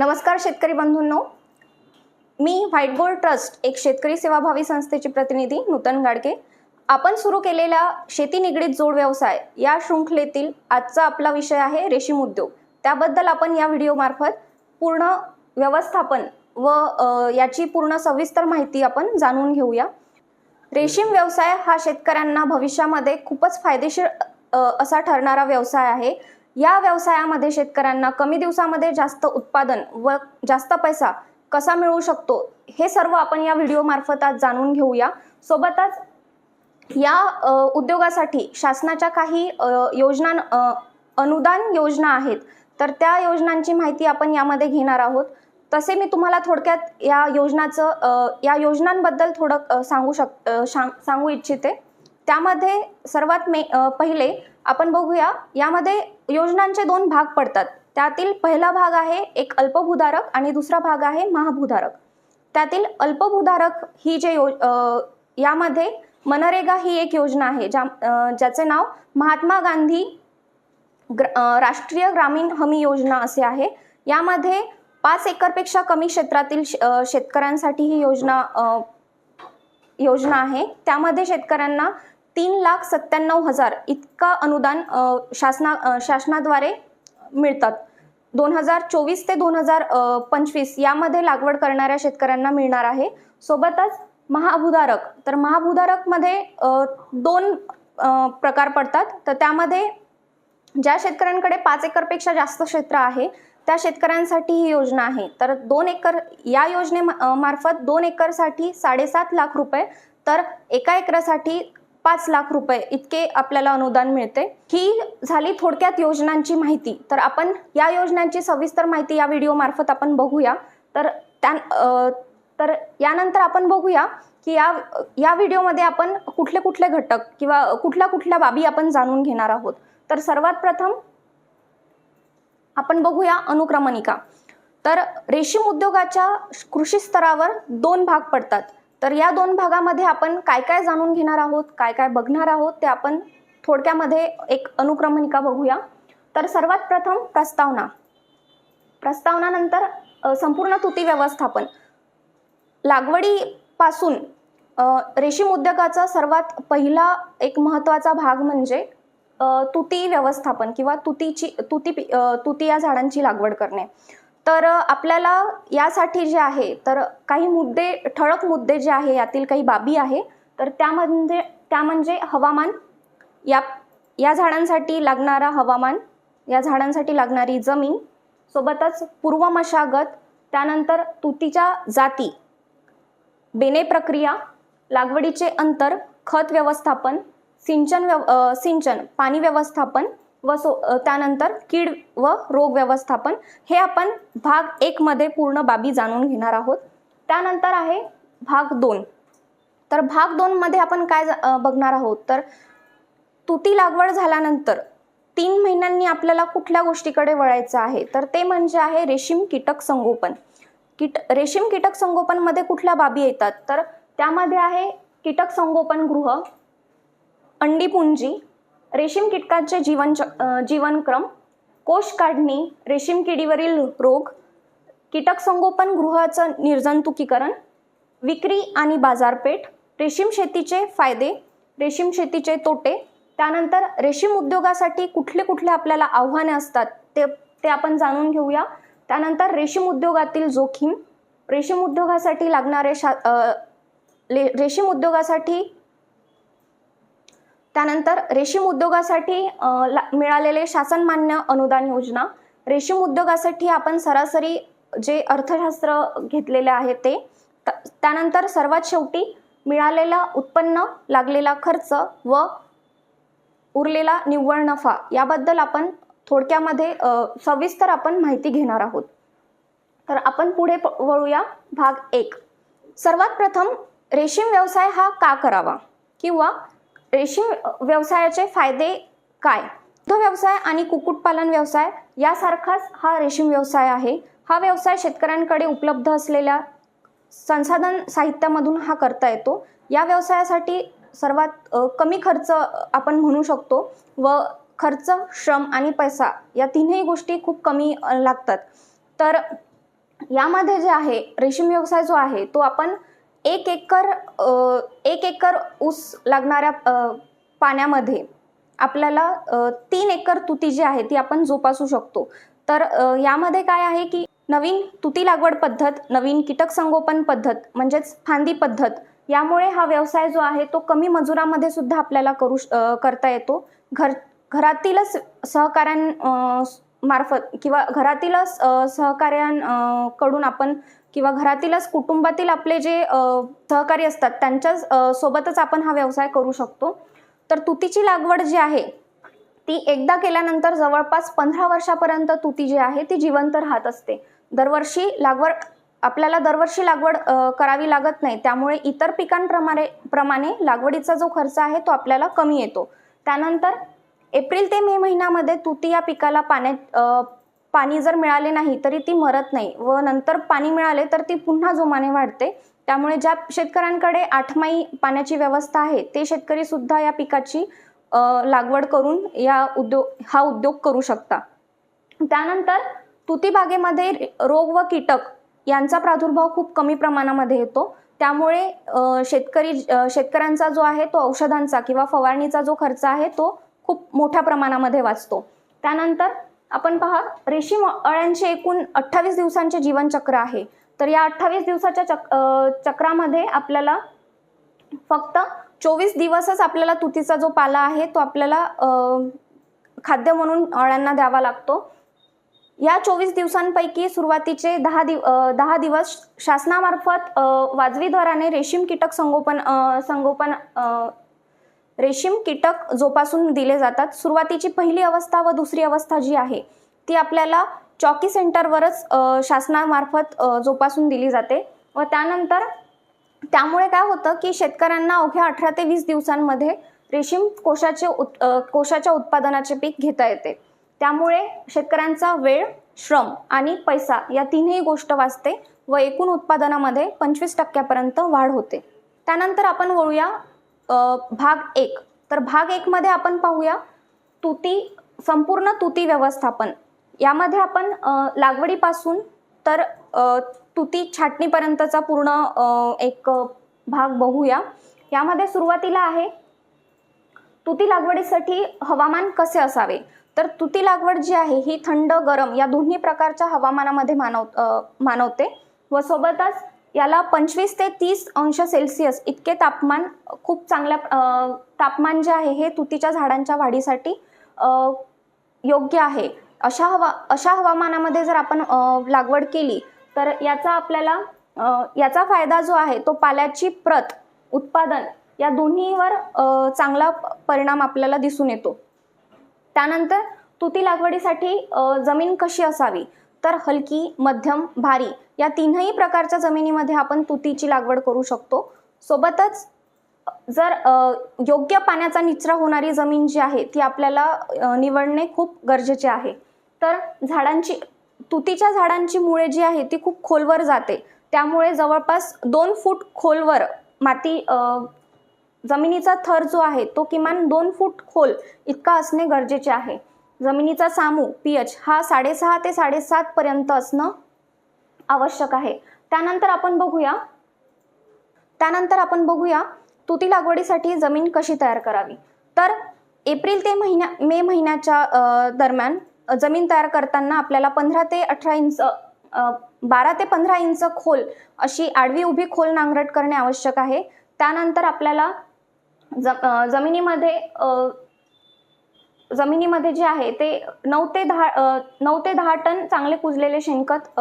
नमस्कार शेतकरी बंधूंनो. मी व्हाईट गोल्ड ट्रस्ट एक शेतकरी सेवाभावी संस्थेची प्रतिनिधी नूतन गाडके आपण सुरू केलेल्या शेती निगडीत जोड व्यवसाय या शृंखलेतील आजचा आपला विषय आहे रेशीम उद्योग. त्याबद्दल आपण या व्हिडिओमार्फत पूर्ण व्यवस्थापन व याची पूर्ण सविस्तर माहिती आपण जाणून घेऊया. रेशीम व्यवसाय हा शेतकऱ्यांना भविष्यामध्ये खूपच फायदेशीर असा ठरणारा व्यवसाय आहे. या व्यवसायामध्ये शेतकऱ्यांना कमी दिवसामध्ये जास्त उत्पादन व जास्त पैसा कसा मिळू शकतो हे सर्व आपण या व्हिडिओमार्फत आज जाणून घेऊया. सोबतच या उद्योगासाठी शासनाच्या काही योजना अनुदान योजना आहेत. तर त्या योजनांची माहिती आपण यामध्ये घेणार आहोत. तसे मी तुम्हाला थोडक्यात या योजनाचं या योजनांबद्दल थोडं सांगू शक सांगू इच्छिते. त्यामध्ये सर्वात मे पहिले आपण बघूया. यामध्ये योजनांचे दोन भाग पडतात. त्यातील पहिला भाग आहे एक अल्पभूधारक आणि दुसरा भाग आहे महाभूधारक. त्यातील अल्पभूधारक ही जे यो यामध्ये मनरेगा ही एक योजना आहे ज्या ज्याचे नाव महात्मा गांधी ग्र राष्ट्रीय ग्रामीण हमी योजना असे आहे. यामध्ये पाच एकरपेक्षा कमी क्षेत्रातील शेतकऱ्यांसाठी ही योजना योजना आहे. त्यामध्ये शेतकऱ्यांना तीन लाख सत्त्याण्णव हजार इतका अनुदान शासना शासनाद्वारे मिळतात. दोन हजार चोवीस ते दोन हजार पंचवीस यामध्ये लागवड करणाऱ्या शेतकऱ्यांना मिळणार आहे. सोबतच महाभूधारक तर महाभूधारकमध्ये दोन प्रकार पडतात. तर त्यामध्ये ज्या शेतकऱ्यांकडे पाच एकरपेक्षा जास्त क्षेत्र आहे त्या शेतकऱ्यांसाठी ही योजना आहे. तर दोन एकर या योजने मार्फत दोन एकरसाठी साडेसात लाख रुपये तर एका एकरासाठी पाच लाख रुपये इतके आपल्याला अनुदान मिळते. ही झाली थोडक्यात योजनांची माहिती. तर आपण या योजनांची सविस्तर माहिती या व्हिडिओ मार्फत आपण बघूया. तर त्या तर यानंतर आपण बघूया की या या व्हिडिओमध्ये आपण कुठले कुठले घटक किंवा कुठल्या कुठल्या बाबी आपण जाणून घेणार आहोत. तर सर्वात प्रथम आपण बघूया अनुक्रमणिका. तर रेशीम उद्योगाच्या कृषी स्तरावर दोन भाग पडतात. तर या दोन भागामध्ये आपण काय काय जाणून घेणार आहोत काय काय बघणार आहोत ते आपण थोडक्यामध्ये एक अनुक्रमणिका बघूया. तर सर्वात प्रथम प्रस्तावना. प्रस्तावनानंतर संपूर्ण तुती व्यवस्थापन. लागवडीपासून रेशीम उद्योगाचा सर्वात पहिला एक महत्त्वाचा भाग म्हणजे तुती व्यवस्थापन किंवा तुतीची तुती तुती या झाडांची लागवड करणे. तर आपल्याला यासाठी जे आहे तर काही मुद्दे ठळक मुद्दे जे आहे यातील काही बाबी आहे तर त्यामध्ये त्या म्हणजे हवामान. या या झाडांसाठी लागणारा हवामान या झाडांसाठी लागणारी जमीन सोबतच पूर्व मशागत त्यानंतर तुतीच्या जाती बेने प्रक्रिया लागवडीचे अंतर खत व्यवस्थापन सिंचन व्यव सिंचन पाणी व्यवस्थापन व सो त्यानंतर कीड व रोग व्यवस्थापन हे आपण भाग एकमध्ये पूर्ण बाबी जाणून घेणार आहोत. त्यानंतर आहे भाग दोन. तर भाग दोनमध्ये आपण काय जा- बघणार आहोत? तर तुती लागवड झाल्यानंतर तीन महिन्यांनी आपल्याला कुठल्या गोष्टीकडे वळायचं आहे? तर ते म्हणजे आहे रेशीम कीटक संगोपन. कीट रेशीम कीटक संगोपनमध्ये कुठल्या बाबी येतात? तर त्यामध्ये आहे कीटक संगोपन गृह अंडीपुंजी रेशीम कीटकांचे जीवन जीवनक्रम कोश काढणी रेशीम किडीवरील रोग कीटक संगोपन गृहाचं निर्जंतुकीकरण विक्री आणि बाजारपेठ रेशीम शेतीचे फायदे रेशीम शेतीचे तोटे त्यानंतर रेशीम उद्योगासाठी कुठले कुठले आपल्याला आव्हाने असतात ते ते आपण जाणून घेऊया. त्यानंतर रेशीम उद्योगातील जोखीम रेशीम उद्योगासाठी लागणारे शा ले- रेशीम उद्योगासाठी त्यानंतर रेशीम उद्योगासाठी ला- मिळालेले शासनमान्य अनुदान योजना. रेशीम उद्योगासाठी आपण सरासरी जे अर्थशास्त्र घेतलेले आहे ते त- त्यानंतर सर्वात शेवटी मिळालेला उत्पन्न लागलेला खर्च व उरलेला निव्वळ नफा याबद्दल आपण थोडक्यामध्ये सविस्तर आपण माहिती घेणार आहोत. तर आपण पुढे प- वळूया. भाग एक. सर्वात प्रथम रेशीम व्यवसाय हा का करावा? किंवा रेशीम व्यवसायाचे फायदे काय? दुग्ध व्यवसाय आणि कुक्कुटपालन व्यवसाय यासारखाच हा रेशीम व्यवसाय आहे. हा व्यवसाय शेतकऱ्यांकडे उपलब्ध असलेल्या संसाधन साहित्यामधून हा करता येतो. या व्यवसायासाठी सर्वात कमी खर्च आपण म्हणू शकतो व खर्च श्रम आणि पैसा या तिन्ही गोष्टी खूप कमी लागतात. तर यामध्ये जे आहे रेशीम व्यवसाय जो आहे तो आपण एक एकर एक एकर ऊस लागणाऱ्या पाण्यामध्ये आपल्याला तीन एकर तुती जी आहे ती आपण जोपासू शकतो. तर यामध्ये काय आहे की नवीन तुती लागवड पद्धत नवीन कीटक संगोपन पद्धत म्हणजेच फांदी पद्धत यामुळे हा व्यवसाय जो आहे तो कमी मजुरामध्ये सुद्धा आपल्याला करू श- करता येतो. घर घरातीलच सहकाऱ्यां मार्फत किंवा घरातीलच सहकाऱ्यांकडून कडून आपण किंवा घरातीलच कुटुंबातील आपले जे सहकारी असतात त्यांच्या सोबतच आपण हा व्यवसाय करू शकतो. तर तुतीची लागवड जी आहे ती एकदा केल्यानंतर जवळपास पंधरा वर्षापर्यंत तुती जी आहे ती जिवंत राहत असते. दरवर्षी लागवड आपल्याला दरवर्षी लागवड करावी लागत नाही. त्यामुळे इतर पिकांप्रमाणे प्रमाणे लागवडीचा जो खर्च आहे तो आपल्याला कमी येतो. त्यानंतर एप्रिल ते मे महिन्यामध्ये तुती या पिकाला पाण्यात पाणी जर मिळाले नाही तरी ती मरत नाही. व नंतर पाणी मिळाले तर ती पुन्हा जोमाने वाढते. त्यामुळे ज्या शेतकऱ्यांकडे आठमाई पाण्याची व्यवस्था आहे ते शेतकरी सुद्धा या पिकाची लागवड करून या उद्योग हा उद्योग करू शकता. त्यानंतर तुती बागेमध्ये रोग व कीटक यांचा प्रादुर्भाव खूप कमी प्रमाणामध्ये येतो. त्यामुळे शेतकरी शेतकऱ्यांचा जो आहे तो औषधांचा किंवा फवारणीचा जो खर्च आहे तो खूप मोठ्या प्रमाणामध्ये वाचतो. त्यानंतर आपण पहा रेशीम अळ्यांचे एकूण अठ्ठावीस दिवसांचे जीवनचक्र आहे. तर या अठ्ठावीस दिवसाच्या चक चक्रामध्ये आपल्याला फक्त चोवीस दिवसच आपल्याला तुतीचा जो पाला आहे तो आपल्याला खाद्य म्हणून अळ्यांना द्यावा लागतो. या चोवीस दिवसांपैकी सुरुवातीचे दहा दिव दहा दिवस शासनामार्फत वाजवी दराने रेशीम कीटक संगोपन संगोपन रेशीम कीटक जोपासून दिले जातात. सुरुवातीची पहिली अवस्था व दुसरी अवस्था जी आहे ती आपल्याला चॉकी सेंटरवरच शासनामार्फत जोपासून दिली जाते. व त्यानंतर त्यामुळे काय होतं की शेतकऱ्यांना अवघ्या अठरा ते वीस दिवसांमध्ये रेशीम कोशाचे उत् कोशाच्या उत्पादनाचे पीक घेता येते. त्यामुळे शेतकऱ्यांचा वेळ श्रम आणि पैसा या तीनही गोष्ट वाचते व एकूण उत्पादनामध्ये पंचवीस टक्क्यापर्यंत वाढ होते. त्यानंतर आपण वळूया भाग एक. तर भाग एकमध्ये आपण पाहूया तुती संपूर्ण तुती व्यवस्थापन. यामध्ये आपण लागवडीपासून तर तुती छाटणीपर्यंतचा पूर्ण एक भाग बघूया. यामध्ये सुरुवातीला आहे तुती लागवडीसाठी हवामान कसे असावे? तर तुती लागवड जी आहे ही थंड गरम या दोन्ही प्रकारच्या हवामानामध्ये मानव मानवते व सोबतच याला पंचवीस ते तीस अंश सेल्सिअस इतके तापमान खूप चांगल्या तापमान जे आहे हे तुतीच्या झाडांच्या वाढीसाठी योग्य आहे. अशा हवा अशा हवामानामध्ये जर आपण लागवड केली तर याचा आपल्याला याचा फायदा जो आहे तो पाल्याची प्रत उत्पादन या दोन्हीवर चांगला परिणाम आपल्याला दिसून येतो. त्यानंतर तुती लागवडीसाठी जमीन कशी असावी? तर हलकी मध्यम भारी या तीनही प्रकारच्या जमिनीमध्ये आपण तुतीची लागवड करू शकतो. सोबतच जर योग्य पाण्याचा निचरा होणारी जमीन जी आहे ती आपल्याला निवडणे खूप गरजेचे आहे. तर झाडांची तुतीच्या झाडांची मुळे जी आहे ती खूप खोलवर जाते. त्यामुळे जवळपास दोन फूट खोलवर माती जमिनीचा थर जो आहे तो किमान दोन फूट खोल इतका असणे गरजेचे आहे. जमिनीचा सामू पी एच हा साडेसहा ते साडेसात पर्यंत असणं आवश्यक आहे. त्यानंतर आपण बघूया त्यानंतर आपण बघूया तुती लागवडीसाठी जमीन कशी तयार करावी. तर एप्रिल ते महिन्या मे महिन्याच्या दरम्यान जमीन तयार करताना आपल्याला पंधरा ते अठरा इंच बारा ते पंधरा इंच खोल अशी आडवी उभी खोल नांगरट करणे आवश्यक आहे. त्यानंतर आपल्याला ज जमिनीमध्ये जमिनीमध्ये जे आहे ते नऊ ते दहा नऊ ते दहा टन चांगले कुजलेले शेणखत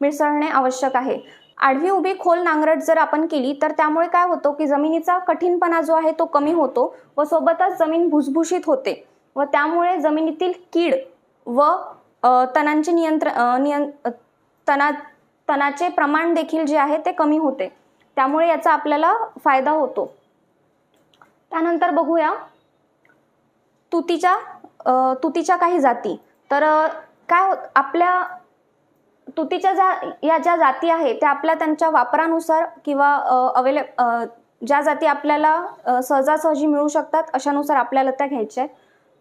मिसळणे आवश्यक आहे. आडवी उभी खोल नांगरट जर आपण केली तर त्यामुळे काय होतो की जमिनीचा कठीणपणा जो आहे तो कमी होतो व सोबतच जमीन भुसभुशीत होते व त्यामुळे जमिनीतील कीड व तणांचे नियंत्र नियं तना तणाचे प्रमाण देखील जे आहे ते कमी होते. त्यामुळे याचा आपल्याला फायदा होतो. त्यानंतर बघूया. तुतीच्या तुतीच्या काही जाती. तर काय होत आपल्या तुतीच्या ज्या या ज्या जाती आहेत त्या आपल्या त्यांच्या वापरानुसार किंवा अवेले ज्या जाती आपल्याला सहजासहजी मिळू शकतात अशानुसार आपल्याला त्या घ्यायच्या आहेत.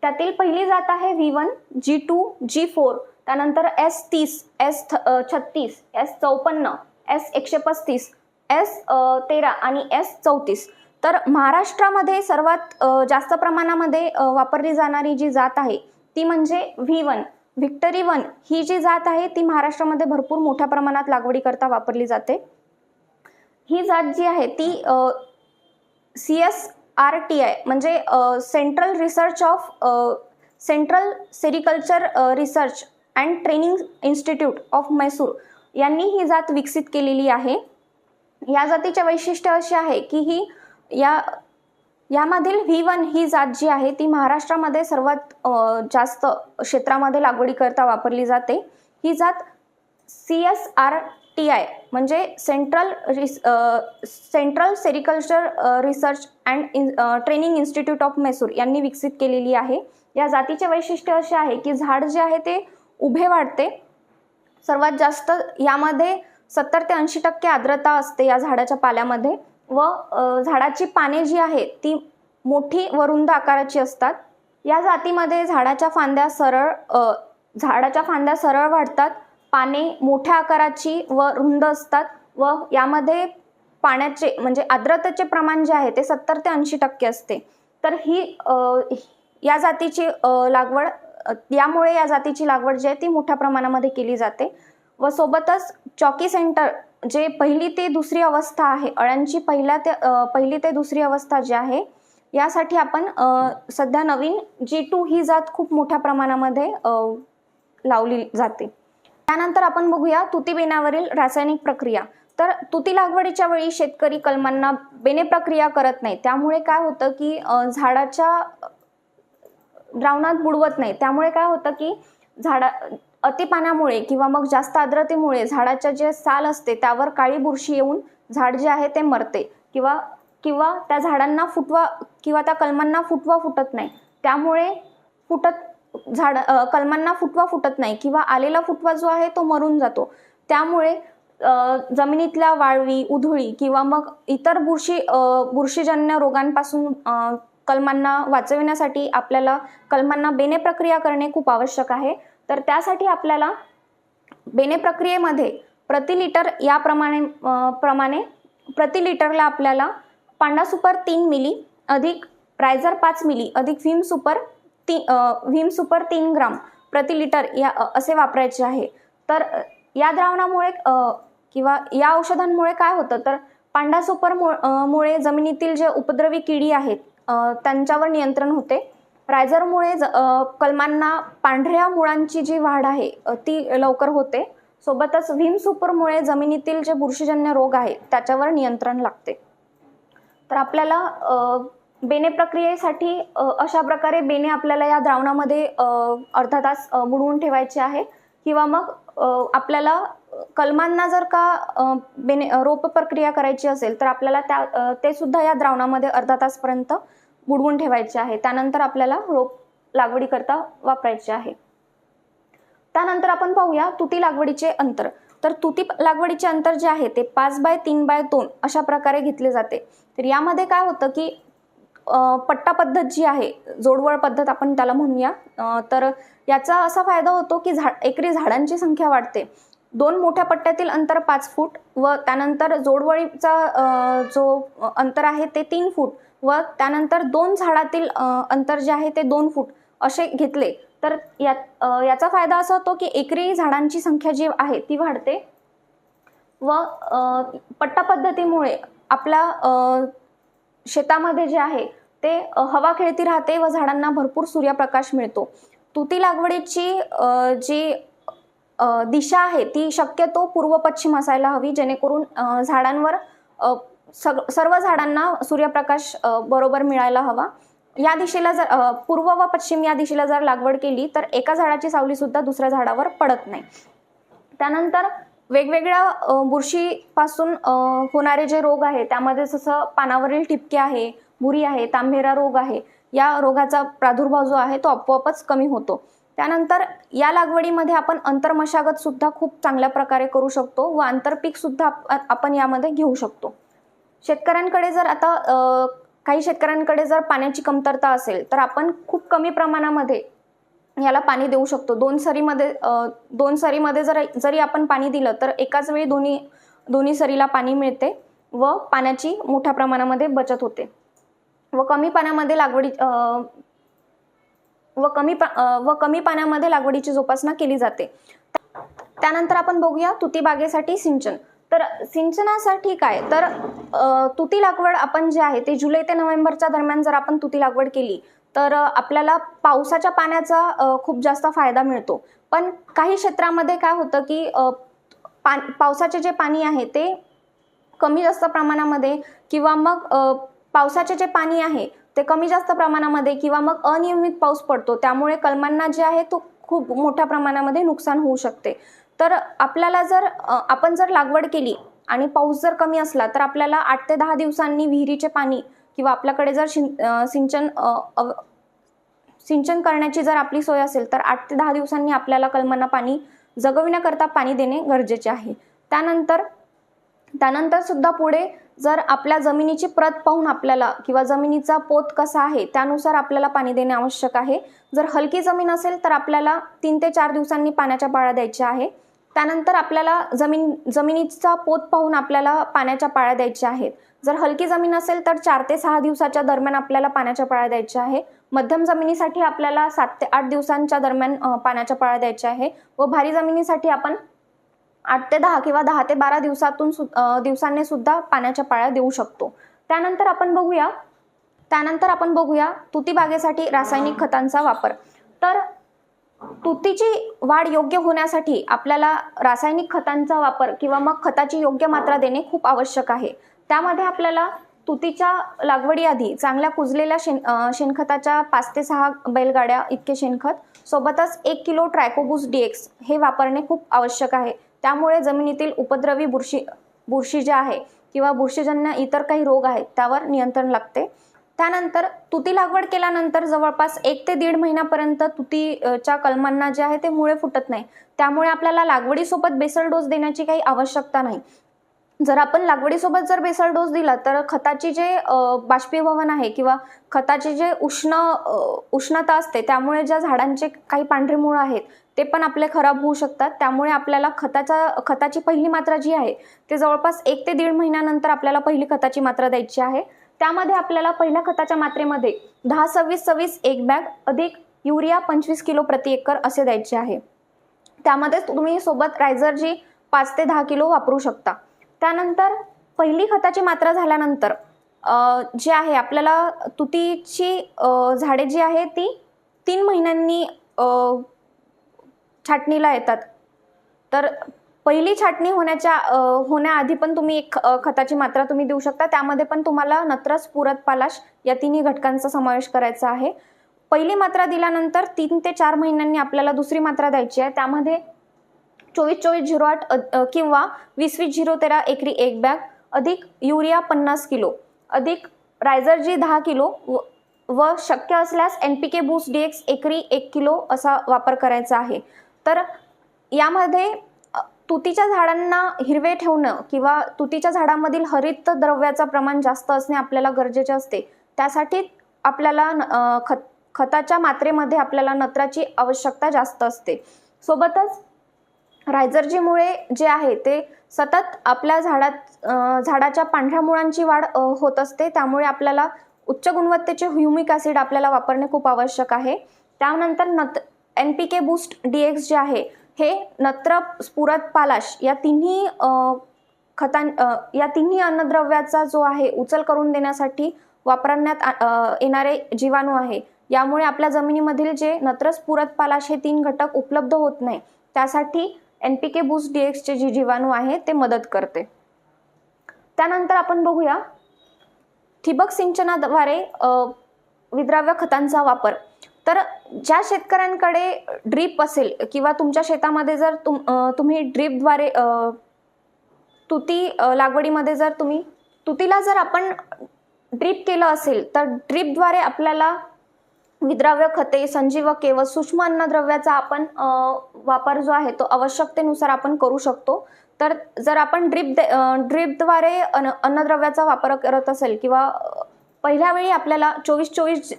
त्यातील पहिली जात आहे V one G two G four त्यानंतर एस तीस एस छत्तीस एस चौपन्न एस एकशे पस्तीस एस तेरा आणि एस चौतीस. तर महाराष्ट्रामध्ये सर्वात जास्त प्रमाणामध्ये वापरली जाणारी जी जात आहे ती म्हणजे व्ही वन. व्हिक्टरी वन ही जी जात आहे ती महाराष्ट्रामध्ये भरपूर मोठ्या प्रमाणात लागवडीकरता वापरली जाते. ही जात जी आहे ती C S R T I म्हणजे central research of central sericulture research and training institute of Mysore यांनी ही जात विकसित केलेली आहे. या जातीचे वैशिष्ट्य असे आहे की ही या यामधील व्ही वन ही जात जी आहे ती महाराष्ट्रामध्ये सर्वात जास्त क्षेत्रामध्ये लागवडीकरता वापरली जाते. ही जात C S R T I म्हणजे सेंट्रल रिस central sericulture research and in training institute of Mysore यांनी विकसित केलेली आहे. या जातीचे वैशिष्ट्य असे आहे की झाड जे आहे ते उभे वाढते. सर्वात जास्त यामध्ये सत्तर ते ऐंशी टक्के आर्द्रता असते या झाडाच्या पाल्यामध्ये. व झाडाची पाने जी आहेत ती मोठी व रुंद आकाराची असतात. या जातीमध्ये झाडाच्या फांद्या सरळ झाडाच्या फांद्या सरळ वाढतात. पाने मोठ्या आकाराची व रुंद असतात व यामध्ये पाण्याचे म्हणजे आर्द्रतेचे प्रमाण जे आहे ते सत्तर ते ऐंशी टक्के असते. तर ही या जातीची लागवड यामुळे या जातीची लागवड जी आहे ती मोठ्या प्रमाणामध्ये केली जाते. व सोबतच चॉकी सेंटर जे पहिली ते दुसरी अवस्था आहे अळ्यांची पहिल्या ते पहिली ते दुसरी अवस्था जी आहे यासाठी आपण सध्या नवीन जी टू ही जात खूप मोठ्या प्रमाणामध्ये लावली जाते. त्यानंतर आपण बघूया तुती बेनावरील रासायनिक प्रक्रिया. तर तुती लागवडीच्या वेळी शेतकरी कलमांना बेने प्रक्रिया करत नाही. त्यामुळे काय होतं की झाडाच्या द्रावणात बुडवत नाही. त्यामुळे काय होतं की झाडा अतिपाण्यामुळे किंवा मग जास्त आर्द्रतेमुळे झाडाच्या जे साल असते त्यावर काळी बुरशी येऊन झाड जे आहे ते मरते. किंवा किंवा त्या झाडांना फुटवा किंवा त्या कलमांना फुटवा फुटत नाही. त्यामुळे फुटत झाड कलमांना फुटवा फुटत नाही किंवा आलेला फुटवा जो आहे तो मरून जातो. त्यामुळे जमिनीतल्या वाळवी उधळी किंवा मग इतर बुरशी बुरशीजन्य रोगांपासून कलमांना वाचविण्यासाठी आपल्याला कलमांना बेने प्रक्रिया करणे खूप आवश्यक आहे. तर त्यासाठी आपल्याला बेने प्रक्रियेमध्ये प्रति लिटर याप्रमाणे प्रमाणे प्रति लिटरला आपल्याला पांडा सुपर तीन मिली अधिक रायझर पाच मिली अधिक व्हीम सुपर ती व्हीम सुपर तीन ग्राम प्रति लिटर या असे वापरायचे आहे. तर या द्रावणामुळे किंवा या औषधांमुळे काय होतं? तर पांडा सुपर मु- मुळे जमिनीतील जे उपद्रवी किडी आहेत त्यांच्यावर नियंत्रण होते. रायझरमुळे ज- कलमांना पांढऱ्या मुळांची जी वाढ आहे ती लवकर होते. सोबतच व्हीम सुपरमुळे जमिनीतील जे बुरशीजन्य रोग आहे त्याच्यावर नियंत्रण लागते. तर आपल्याला बेने प्रक्रियेसाठी अशा प्रकारे बेने आपल्याला या द्रावणामध्ये अर्धा तास बुडवून ठेवायचे आहे. किंवा मग आपल्याला कलमांना जर का बेने रोप प्रक्रिया करायची असेल तर आपल्याला त्या ते सुद्धा या द्रावणामध्ये अर्धा तासपर्यंत बुडवून ठेवायचे आहे. त्यानंतर आपल्याला रोप लागवडीकरता वापरायचे आहे. त्यानंतर आपण पाहूया तुती लागवडीचे अंतर. तर तुती लागवडीचे अंतर जे आहे ते पाच बाय तीन बाय दोन अशा प्रकारे घेतले जाते. तर यामध्ये काय होतं की पट्टा पद्धत जी आहे जोडवळ पद्धत आपण त्याला म्हणूया. तर याचा असा फायदा होतो की झाड एकरी झाडांची संख्या वाढते. दोन मोठ्या पट्ट्यातील अंतर पाच फूट व त्यानंतर जोडवळीचा जो अंतर आहे ते तीन फूट. व त्यानंतर दोन झाडातील अंतर जे आहे ते दोन फूट असे घेतले. तर यात याचा फायदा असा होतो की एकरी झाडांची संख्या जी आहे ती वाढते व पट्टा पद्धतीमुळे आपल्या शेतामध्ये जे आहे ते हवा खेळती राहते व झाडांना भरपूर सूर्यप्रकाश मिळतो. तुती लागवडीची जी दिशा आहे ती शक्यतो पूर्व पश्चिम असायला हवी जेणेकरून झाडांवर सग सर्व झाडांना सूर्यप्रकाश बरोबर मिळायला हवा. या दिशेला जर पूर्व व पश्चिम या दिशेला जर लागवड केली तर एका झाडाची सावली सुद्धा दुसऱ्या झाडावर पडत नाही. त्यानंतर वेगवेगळ्या बुरशीपासून होणारे जे रोग आहे त्यामध्ये जसं पानावरील ठिपके आहे बुरी आहे तांबेरा रोग आहे या रोगाचा प्रादुर्भाव जो आहे तो आपोआपच कमी होतो. त्यानंतर या लागवडीमध्ये आपण अंतर्मशागत सुद्धा खूप चांगल्या प्रकारे करू शकतो व आंतरपीक सुद्धा आपण यामध्ये घेऊ शकतो. शेतकऱ्यांकडे जर आता काही शेतकऱ्यांकडे जर पाण्याची कमतरता असेल तर आपण खूप कमी प्रमाणामध्ये याला पाणी देऊ शकतो. दोन सरीमध्ये दोन सरीमध्ये जर जरी आपण पाणी दिलं तर एकाच वेळी दोन्ही दोन्ही सरीला पाणी मिळते व पाण्याची मोठ्या प्रमाणामध्ये बचत होते. व कमी पाण्यामध्ये लागवडी व कमी पा व कमी पाण्यामध्ये लागवडीची जोपासना केली जाते. त्यानंतर आपण बघूया तुती बागेसाठी सिंचन. तर सिंचनासाठी काय? तर तुती लागवड आपण जे आहे ते जुलै ते नोव्हेंबरच्या दरम्यान जर आपण तुती लागवड केली तर आपल्याला पावसाच्या पाण्याचा खूप जास्त फायदा मिळतो. पण काही क्षेत्रामध्ये काय होतं की पा पावसाचे जे पाणी आहे ते कमी जास्त प्रमाणामध्ये किंवा मग पावसाचे जे पाणी आहे ते कमी जास्त प्रमाणामध्ये किंवा मग अनियमित पाऊस पडतो त्यामुळे कलमांना जे आहे तो खूप मोठ्या प्रमाणामध्ये नुकसान होऊ शकते. तर आपल्याला जर आपण जर लागवड केली आणि पाऊस जर कमी असला तर आपल्याला आठ ते दहा दिवसांनी विहिरीचे पाणी किंवा आपल्याकडे जर शिं सिंचन सिंचन करण्याची जर आपली सोय असेल तर आठ ते दहा दिवसांनी आपल्याला कलमांना पाणी जगविण्याकरता पाणी देणे गरजेचे आहे. त्यानंतर त्यानंतर सुद्धा पुढे जर आपल्या जमिनीची प्रत पाहून आपल्याला किंवा जमिनीचा पोत कसा आहे त्यानुसार आपल्याला पाणी देणे आवश्यक आहे. जर हलकी जमीन असेल तर आपल्याला तीन ते चार दिवसांनी पाण्याच्या पाळा द्यायच्या आहे. त्यानंतर आपल्याला जमीन जमिनीचा पोत पाहून आपल्याला पाण्याच्या पाळ्या द्यायच्या आहेत. जर हलकी जमीन असेल तर चार ते सहा दिवसाच्या दरम्यान आपल्याला पाण्याच्या पाळ्या द्यायच्या आहे. मध्यम जमिनीसाठी आपल्याला सात ते आठ दिवसांच्या दरम्यान पाण्याच्या पाळ्या द्यायच्या आहे व भारी जमिनीसाठी आपण आठ ते दहा किंवा दहा ते बारा दिवसातून सु दिवसांनी सुद्धा पाण्याच्या पाळ्या देऊ शकतो. त्यानंतर आपण बघूया त्यानंतर आपण बघूया तुती बागेसाठी रासायनिक खतांचा वापर. तर तुतीची वाढ योग्य होण्यासाठी आपल्याला रासायनिक खतांचा वापर किंवा मग खताची योग्य मात्रा देणे खूप आवश्यक आहे. त्यामध्ये आपल्याला तुतीच्या लागवडीआधी चांगल्या कुजलेल्या शेण शेणखताच्या पाच ते सहा बैलगाड्या इतके शेणखत सोबतच एक किलो ट्रायकोबूस डीएक्स हे वापरणे खूप आवश्यक आहे. त्यामुळे जमिनीतील उपद्रवी बुरशी बुरशी जे आहे किंवा बुरशीजन्य इतर काही रोग आहेत त्यावर नियंत्रण लागते. त्यानंतर तुती लागवड केल्यानंतर जवळपास एक ते दीड महिन्यापर्यंत तुतीच्या कलमांना जे आहे ते मुळे फुटत नाही. त्यामुळे आपल्याला लागवडीसोबत बेसल डोस देण्याची काही आवश्यकता नाही. जर आपण लागवडीसोबत जर बेसल डोस दिला तर खताची जे बाष्पीभवन आहे किंवा खताची जे उष्ण उष्णता असते त्यामुळे ज्या झाडांचे काही पांढरे मुळं आहेत ते पण आपले खराब होऊ शकतात. त्यामुळे आपल्याला खताचा खताची पहिली मात्रा जी आहे ते जवळपास एक ते दीड महिन्यानंतर आपल्याला पहिली खताची मात्रा द्यायची आहे. त्यामध्ये आपल्याला पहिल्या खताच्या मात्रेमध्ये दहा सव्वीस सव्वीस एक बॅग अधिक युरिया पंचवीस किलो प्रति एकर असे द्यायचे आहे. त्यामध्येच तुम्ही सोबत रायझरजी पाच ते दहा किलो वापरू शकता. त्यानंतर पहिली खताची मात्रा झाल्यानंतर जे आहे आपल्याला तुतीची झाडे जी आहे ती तीन महिन्यांनी छाटणीला येतात. तर पहिली छाटणी होण्याच्या होण्याआधी पण तुम्ही एक खताची मात्रा तुम्ही देऊ शकता. त्यामध्ये पण तुम्हाला नत्रस पुरत पालाश या तिन्ही घटकांचा समावेश करायचा आहे. पहिली मात्रा दिल्यानंतर तीन ते चार महिन्यांनी आपल्याला दुसरी मात्रा द्यायची आहे. त्यामध्ये चोवीस चोवीस झिरो आठ किंवा वीस वीस झिरो तेरा एकरी एक बॅग अधिक युरिया पन्नास किलो अधिक रायझरजी दहा किलो व- व शक्य असल्यास N P K boost D X एकरी एक किलो असा वापर करायचा आहे. तर यामध्ये तुतीच्या झाडांना हिरवे ठेवणं किंवा तुतीच्या झाडामधील हरित द्रव्याचं प्रमाण जास्त असणे आपल्याला गरजेचे असते. त्यासाठी आपल्याला न- खत खताच्या मात्रेमध्ये आपल्याला नत्राची आवश्यकता जास्त असते. सोबतच रायझरजीमुळे जे आहे ते सतत आपल्या झाडात झाडाच्या पांढऱ्या मुळांची वाढ होत असते. त्यामुळे आपल्याला उच्च गुणवत्तेचे ह्युमिक ॲसिड आपल्याला वापरणे खूप आवश्यक आहे. त्यानंतर नत N P K boost D X जे आहे हे नत्र स्फुरत पालाश या तिन्ही खतां या तिन्ही अन्नद्रव्याचा जो आहे उचल करून देण्यासाठी वापरण्यात आ- येणारे जीवाणू आहे. यामुळे आपल्या जमिनीमधील जे नत्र पुरत पालाश हे तीन घटक उपलब्ध होत नाही. त्यासाठी N P K boost D एक्सचे जे जीवाणू आहे ते मदत करते. त्यानंतर आपण बघूया ठिबक सिंचनाद्वारे विद्राव्य खतांचा वापर. तर ज्या शेतकऱ्यांकडे ड्रीप असेल किंवा तुमच्या शेतामध्ये जर तुम तुम्ही ड्रीपद्वारे तुती लागवडीमध्ये जर तुम्ही तुतीला जर आपण ड्रीप केलं असेल तर ड्रीपद्वारे आपल्याला विद्राव्य खते संजीवके व सूक्ष्म अन्नद्रव्याचा आपण वापर जो आहे तो आवश्यकतेनुसार आपण करू शकतो. तर जर आपण ड्रीप ड्रीपद्वारे अन्न अन्नद्रव्याचा वापर करत असेल किंवा पहिल्या वेळी आपल्याला चोवीस चोवीस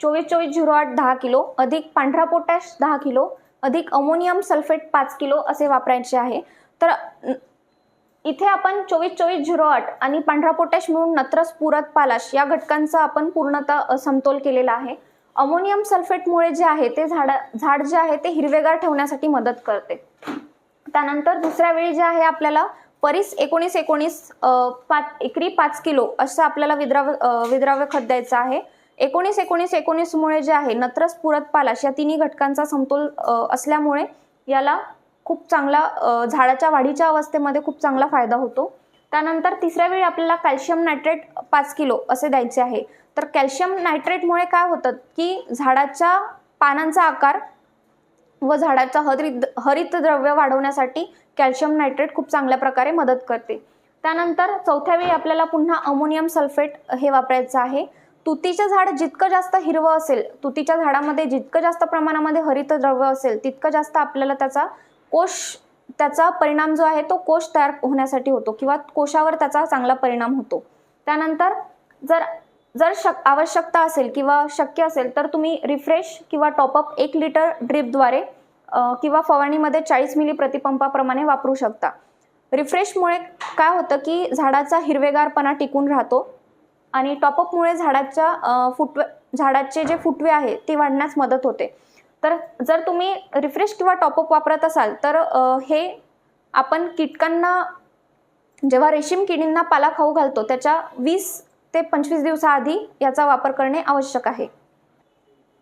चोवीस चोवीस झिरो आठ दहा किलो अधिक पांढरा पोटॅश दहा किलो अधिक अमोनियम सल्फेट पाच किलो असे वापरायचे आहे. तर इथे आपण चोवीस चोवीस झिरो आठ आणि पांढरा पोटॅश मिळून नत्रस पुरत पालाश या घटकांचा आपण पूर्णतः समतोल केलेला आहे. अमोनियम सल्फेटमुळे जे आहे ते झाड झाड जे आहे ते हिरवेगार ठेवण्यासाठी मदत करते. त्यानंतर दुसऱ्या वेळी जे आहे आपल्याला परीस एकोणीस एकोणीस पाच एकरी पाच किलो असं आपल्याला विद्राव्य विद्राव्य खत द्यायचं आहे. एकोणीस एकोणीस एकोणीसमुळे जे आहे नत्रस पुरत पालाश या तिन्ही घटकांचा समतोल असल्यामुळे याला खूप चांगला झाडाच्या वाढीच्या अवस्थेमध्ये खूप चांगला फायदा होतो. त्यानंतर तिसऱ्या वेळी आपल्याला कॅल्शियम नायट्रेट पाच किलो असे द्यायचे आहे. तर कॅल्शियम नायट्रेटमुळे काय होतं की झाडाच्या पानांचा आकार व झाडाचा हरित हरित द्रव्य वाढवण्यासाठी कॅल्शियम नायट्रेट खूप चांगल्या प्रकारे मदत करते. त्यानंतर चौथ्या वेळी आपल्याला पुन्हा अमोनियम सल्फेट हे वापरायचं आहे. तुतीचं झाड जितकं जास्त हिरवं असेल तुतीच्या झाडामध्ये जितकं जास्त प्रमाणामध्ये हरित द्रव्य असेल तितकं जास्त आपल्याला त्याचा कोश त्याचा परिणाम जो आहे तो कोश तयार होण्यासाठी होतो किंवा कोशावर त्याचा चांगला परिणाम होतो. त्यानंतर जर जर शक आवश्यकता असेल किंवा शक्य असेल तर तुम्ही रिफ्रेश किंवा टॉपअप एक लिटर ड्रिपद्वारे किंवा फवारणीमध्ये चाळीस मिली प्रतिपंपाप्रमाणे वापरू शकता. रिफ्रेशमुळे काय होतं की झाडाचा हिरवेगारपणा टिकून राहतो. आणि टॉपअपमुळे झाडाच्या फुटवे झाडाचे जे फुटवे आहे ते वाढण्यास मदत होते. तर जर तुम्ही रिफ्रेश किंवा टॉपअप वापरत असाल तर हे आपण कीटकांना जेव्हा रेशीम किडींना पाला खाऊ घालतो त्याच्या वीस ते पंचवीस दिवसाआधी याचा वापर करणे आवश्यक आहे.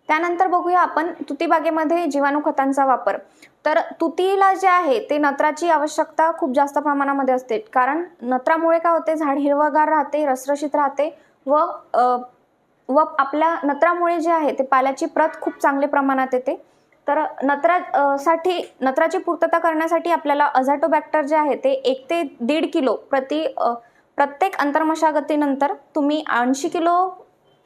त्यानंतर बघूया आपण तुतीबागेमध्ये जीवाणू खतांचा वापर. तर तुतीला जे आहे ते नत्राची आवश्यकता खूप जास्त प्रमाणामध्ये असते. कारण नत्रामुळे काय होते? झाड हिरवगार राहते रसरशीत राहते व व आपल्या नत्रामुळे जे आहे ते पाल्याची प्रत खूप चांगल्या प्रमाणात येते. तर नत्रा साठी नत्राची पूर्तता करण्यासाठी आपल्याला अझाटोबॅक्टर जे आहे ते एक ते दीड किलो प्रति प्रत्येक अंतर्मशागतीनंतर तुम्ही ऐंशी किलो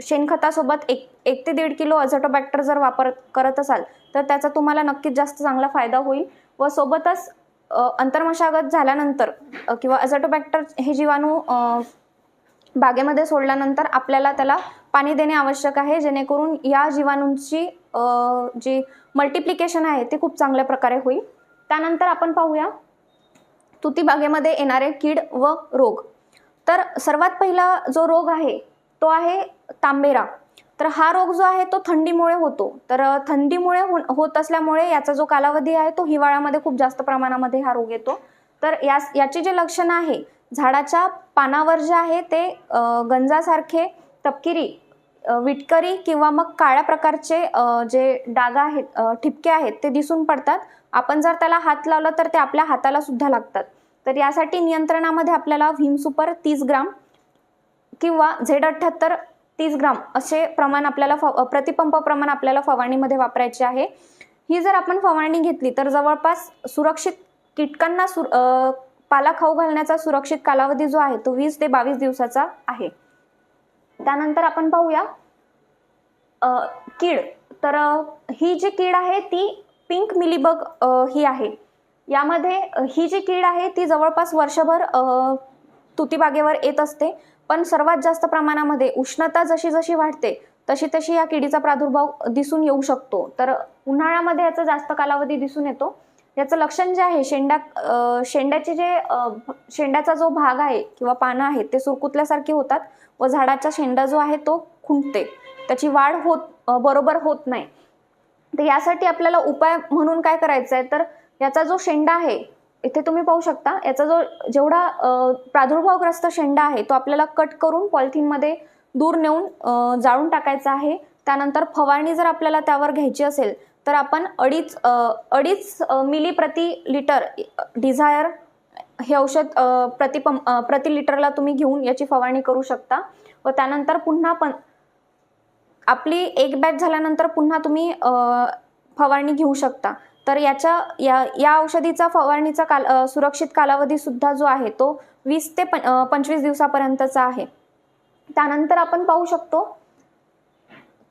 शेणखतासोबत एक एक ते दीड किलो अझोटोबॅक्टर जर वापर करत असाल तर त्याचा तुम्हाला नक्कीच जास्त चांगला फायदा होईल. व सोबतच अंतर्मशागत झाल्यानंतर किंवा अझोटोबॅक्टर हे जीवाणू बागेमध्ये सोडल्यानंतर आपल्याला त्याला पाणी देणे आवश्यक आहे जेणेकरून या जीवाणूंची जी मल्टिप्लिकेशन आहे ते खूप चांगल्या प्रकारे होईल. त्यानंतर आपण पाहूया तुती बागेमध्ये येणारे कीड व रोग. तर सर्वात पहिला जो रोग आहे तो आहे तांबेरा. तर हा रोग जो आहे तो थंडीमुळे होतो. तर थंडीमुळे हो होत असल्यामुळे याचा जो कालावधी आहे तो हिवाळ्यामध्ये खूप जास्त प्रमाणामध्ये हा रोग येतो. तर यास याची जे लक्षणं आहे झाडाच्या पानावर जे आहे ते गंजासारखे तपकिरी विटकरी किंवा मग काळ्या प्रकारचे जे डाग आहेत ठिपके आहेत ते दिसून पडतात. आपण जर त्याला हात लावला तर ते आपल्या हाताला सुद्धा लागतात. तर यासाठी नियंत्रणामध्ये आपल्याला व्हीम सुपर तीस ग्राम किंवा झेड अठ्ठ्याहत्तर तीस ग्राम असे प्रमाण आपल्याला फ प्रतिपंप प्रमाण आपल्याला फवारणीमध्ये वापरायचे आहे. ही जर आपण फवारणी घेतली तर जवळपास सुरक्षित कीटकांना सुर पाला खाऊ घालण्याचा सुरक्षित कालावधी जो आहे तो वीस ते बावीस दिवसाचा आहे. त्यानंतर आपण पाहूया कीड. तर ही जी कीड आहे ती पिंक मिलीबग ही आहे. यामध्ये ही जी कीड आहे ती जवळपास वर्षभर तुतीबागेवर येत असते. पण सर्वात जास्त प्रमाणामध्ये उष्णता जशी जशी वाढते तशी तशी या किडीचा प्रादुर्भाव दिसून येऊ शकतो. तर उन्हाळ्यामध्ये याचा जास्त कालावधी दिसून येतो. याचं लक्षण जे आहे शेंडा शेंड्याचे जे शेंड्याचा जो भाग आहे किंवा पानं आहेत ते सुरकुतल्यासारखे होतात व झाडाचा शेंडा जो आहे तो खुंटते. त्याची वाढ होत बरोबर होत नाही. तर यासाठी आपल्याला उपाय म्हणून काय करायचं आहे तर याचा जो शेंडा आहे इथे तुम्ही पाहू शकता याचा जो जेवढा प्रादुर्भावग्रस्त शेंडा आहे तो आपल्याला कट करून पॉलिथिनमध्ये दूर नेऊन जाळून टाकायचा आहे. त्यानंतर फवारणी जर आपल्याला त्यावर घ्यायची असेल तर आपण अडीच अडीच मिली प्रति लिटर डिझायर हे औषध प्रतिपं प्रति लिटरला तुम्ही घेऊन याची फवारणी करू शकता. व त्यानंतर पुन्हा पण आपली एक बॅच झाल्यानंतर पुन्हा तुम्ही फवारणी घेऊ शकता. तर याच्या या या औषधीचा फवारणीचा काल सुरक्षित कालावधीसुद्धा जो आहे तो वीस ते पं पंचवीस दिवसापर्यंतचा आहे. त्यानंतर आपण पाहू शकतो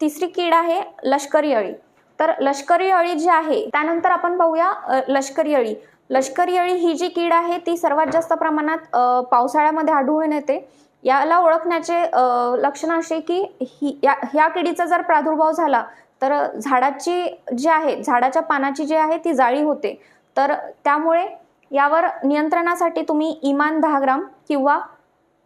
तिसरी कीड आहे लष्करी अळी. तर लष्करी अळी जी आहे त्यानंतर आपण पाहूया लष्करी अळी. लष्करी अळी ही जी कीड आहे ती सर्वात जास्त प्रमाणात पावसाळ्यामध्ये आढळून येते. याला ओळखण्याचे लक्षण असे की ही या ह्या किडीचा जर प्रादुर्भाव झाला तर झाडाची जी आहे झाडाच्या पानाची जी आहे ती जाळी होते. तर त्यामुळे यावर नियंत्रणासाठी तुम्ही इमान दहा ग्राम किंवा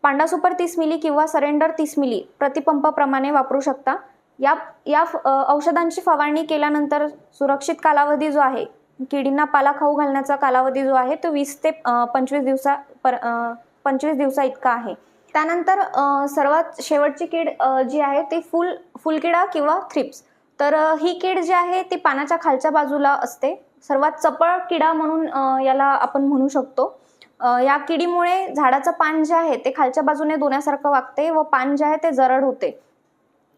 पांडा सुपर तीस मिली किंवा सरेंडर तीस मिली प्रतिपंपाप्रमाणे वापरू शकता. या या फ- औषधांची फवारणी केल्यानंतर सुरक्षित कालावधी जो आहे किडींना पाला खाऊ घालण्याचा कालावधी जो आहे तो वीस ते पंचवीस दिवसा पर पंचवीस दिवसा इतका आहे. त्यानंतर सर्वात शेवटची कीड जी आहे ती फुल फुलकिडा किंवा थ्रिप्स. तर ही कीड जी आहे ती पानाच्या खालच्या बाजूला असते. सर्वात चपळ किडा म्हणून याला आपण म्हणू शकतो. या किडीमुळे झाडाचं पान जे आहे ते खालच्या बाजूने दोन्यासारखं वागते व पान जे आहे ते जरड होते.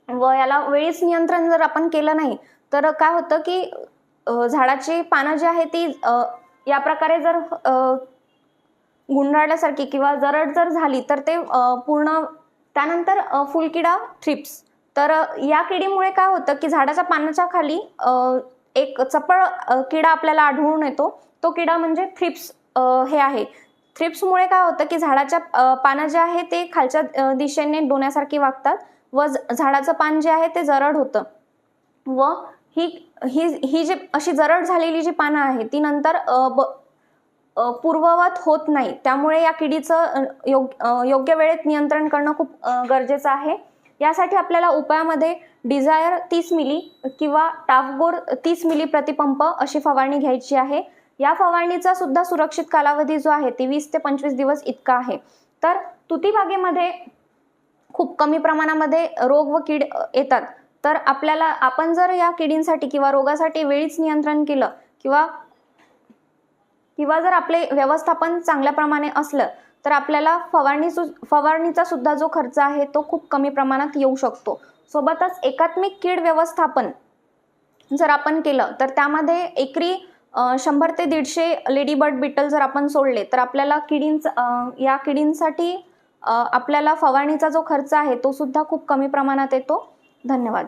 व याला वेळीच नियंत्रण जर आपण केलं नाही तर काय होतं की झाडाची पानं जी आहे ती या प्रकारे जर गुंडाळल्यासारखी किंवा जरड जर झाली तर ते पूर्ण त्यानंतर फुलकिडा थ्रिप्स तर या किडीमुळे काय होतं की झाडाच्या पानाच्या खाली एक चपळ किडा आपल्याला आढळून येतो. तो किडा म्हणजे थ्रिप्स हे आहे. थ्रिप्समुळे काय होतं की झाडाच्या पानं जे आहे ते खालच्या दिशेने डोण्यासारखी वागतात व ज- झाडाचं पान जे आहे ते जरड होतं. व ही ही ही जी अशी जरड झालेली जी पानं आहे ती नंतर ब पूर्ववत होत नाही. त्यामुळे या किडीचं योग योग्य वेळेत नियंत्रण करणं खूप गरजेचं आहे. यासाठी आपल्याला उपायामध्ये डिझायर तीस मिली किंवा टाफगोर तीस मिली प्रतिपंप अशी फवारणी घ्यायची आहे. या फवारणीचा सुद्धा सुरक्षित कालावधी जो आहे ते वीस ते पंचवीस दिवस इतका आहे. तर तुती बागेमध्ये खूप कमी प्रमाणामध्ये रोग व कीड येतात. तर आपल्याला आपण जर या किडींसाठी किंवा रोगासाठी वेळीच नियंत्रण केलं किंवा किंवा जर आपले व्यवस्थापन चांगल्या प्रमाणे असलं तर आपल्याला फवारणी सु फवारणीचा सुद्धा जो खर्च आहे तो खूप कमी प्रमाणात येऊ शकतो. सोबतच एकात्मिक कीड व्यवस्थापन जर आपण केलं तर त्यामध्ये एकरी शंभर ते दीडशे लेडीबर्ड बिटल जर आपण सोडले तर आपल्याला किडींच या किडींसाठी आपल्याला फवारणीचा जो खर्च आहे तो सुद्धा खूप कमी प्रमाणात येतो. धन्यवाद.